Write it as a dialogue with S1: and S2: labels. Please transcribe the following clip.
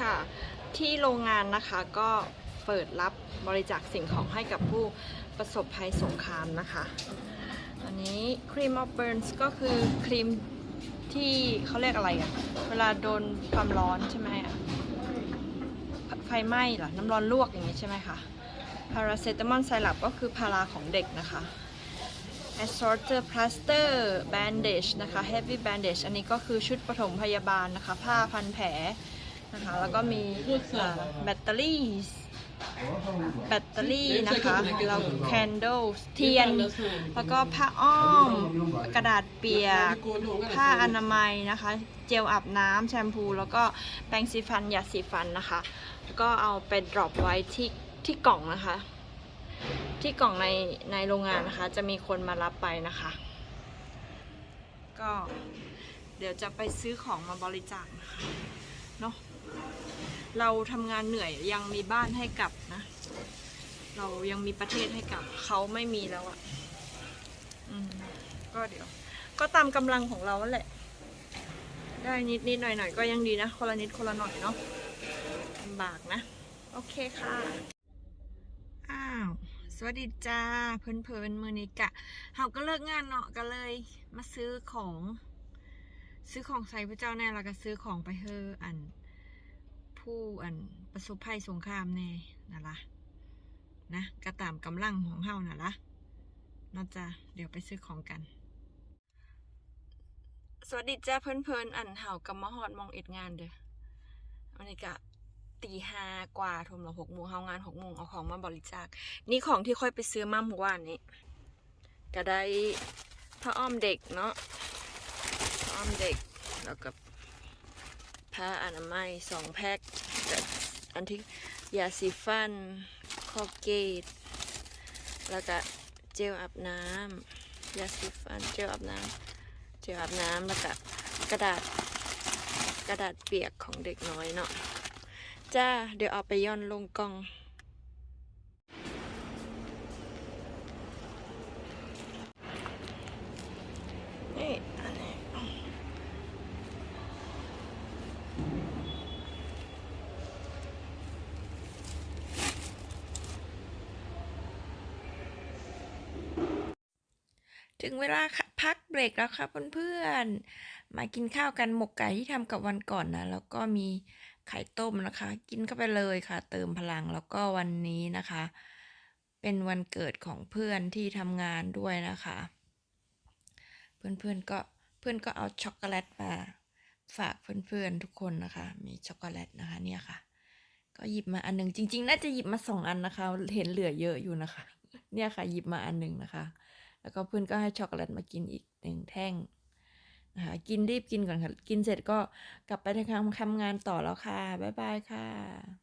S1: ค่ะ ที่โรงงานนะคะก็เปิดรับบริจาคสิ่งของให้กับผู้ประสบภัยสงครามนะคะ อันนี้ครีม of burns ก็คือครีมที่เขาเรียกอะไรอะเวลาโดนความร้อนใช่ไหมอะไฟไหม้เหรอ น้ำร้อนลวกอย่างนี้ใช่ไหมคะพาราเซตามอลไซรัปก็คือพาราของเด็กนะคะ assorter plaster bandage นะคะ heavy bandage อันนี้ก็คือชุดปฐมพยาบาลนะคะ ผ้าพันแผล นะคะ แล้วก็มีแบตเตอรี่แบตเตอรี่นะคะแล้ว candles เทียน แล้วก็ผ้าอ้อม กระดาษเปียก ผ้าอนามัยนะคะ เจลอาบน้ำแชมพู แล้วก็แปรงสีฟันยาสีฟันนะคะ แล้วก็เอาไปดรอปไว้ที่ที่กล่องนะคะ ที่กล่องในในโรงงานนะคะ จะมีคนมารับไปนะคะ ก็เดี๋ยวจะไปซื้อของมาบริจาคนะคะเนาะ เราทำงานเหนื่อยยังมีบ้านให้กลับนะ เรายังมีประเทศให้กลับเขาไม่มีแล้วอะอืมก็เดี๋ยว ก็ตามกำลังของเราแหละ ได้นิดนิดหน่อยหน่อยก็ยังดีนะ คนละนิดคนละหน่อยเนาะลำบากนะ โอเคค่ะ อ้าว สวัสดีจ้า เพื่นเพื่นมือนี้กะเขาก็เลิกงานเนาะก็เลย มาซื้อของ ซื้อของใส่พระเจ้าแน่แล้วก็ซื้อของไปเฮออัน ผู้อันประสบภัยสงครามแน่นะละนะกระตามกำลังของเฮานะละเนาจ้าเดี๋ยวไปซื้อของกัน สวัสดีจ้าเพื่อนเพื่อนอันเฮากำมาฮอดมองเอ็ดงานเด้อวันนี้กะตีห้ากว่าทุ่มละหกโมงเฮางานหกโมงเอาของมาบริจาค นี่ของที่ค่อยไปซื้อมาเมื่อวานนี้ก็ได้ผ้าอ้อมเด็กเนาะอ้อมเด็กแล้วก็ ผ้าอนามัยสองแพ็คอันที่ยาสีฟันคอเกต แล้วก็เจลอาบน้ำยาสีฟันเจลอาบน้ำเจลอาบน้ำแล้วก็กระดาษกระดาษเปียกของเด็กน้อยเนาะจ้าเดี๋ยวเอาไปย่อนลงกล่อง นี่อันนี้ ถึงเวลาพักเบรกแล้วค่ะเพื่อนๆ มากินข้าวกันหมกไก่ที่ทำกับวันก่อนนะ แล้วก็มีไข่ต้มนะคะ กินเข้าไปเลยค่ะ เติมพลังแล้วก็วันนี้นะคะ เป็นวันเกิดของเพื่อนที่ทำงานด้วยนะคะ เพื่อนๆก็เพื่อนก็เอาช็อกโกแลตมาฝากเพื่อนๆทุกคนนะคะ มีช็อกโกแลตนะคะเนี่ยค่ะ ก็หยิบมาอันหนึ่งจริง ๆ น่าจะหยิบมาสองอันนะคะ เห็นเหลือเยอะอยู่นะคะ เนี่ยค่ะหยิบมาอันหนึ่งนะคะ แล้วก็เพื่อนก็ให้ช็อกโกแลตมากินอีกหนึ่งแท่งนะคะกินรีบกินก่อนค่ะ กินเสร็จก็กลับไปทำทำงานต่อแล้วค่ะ บ๊ายบายค่ะ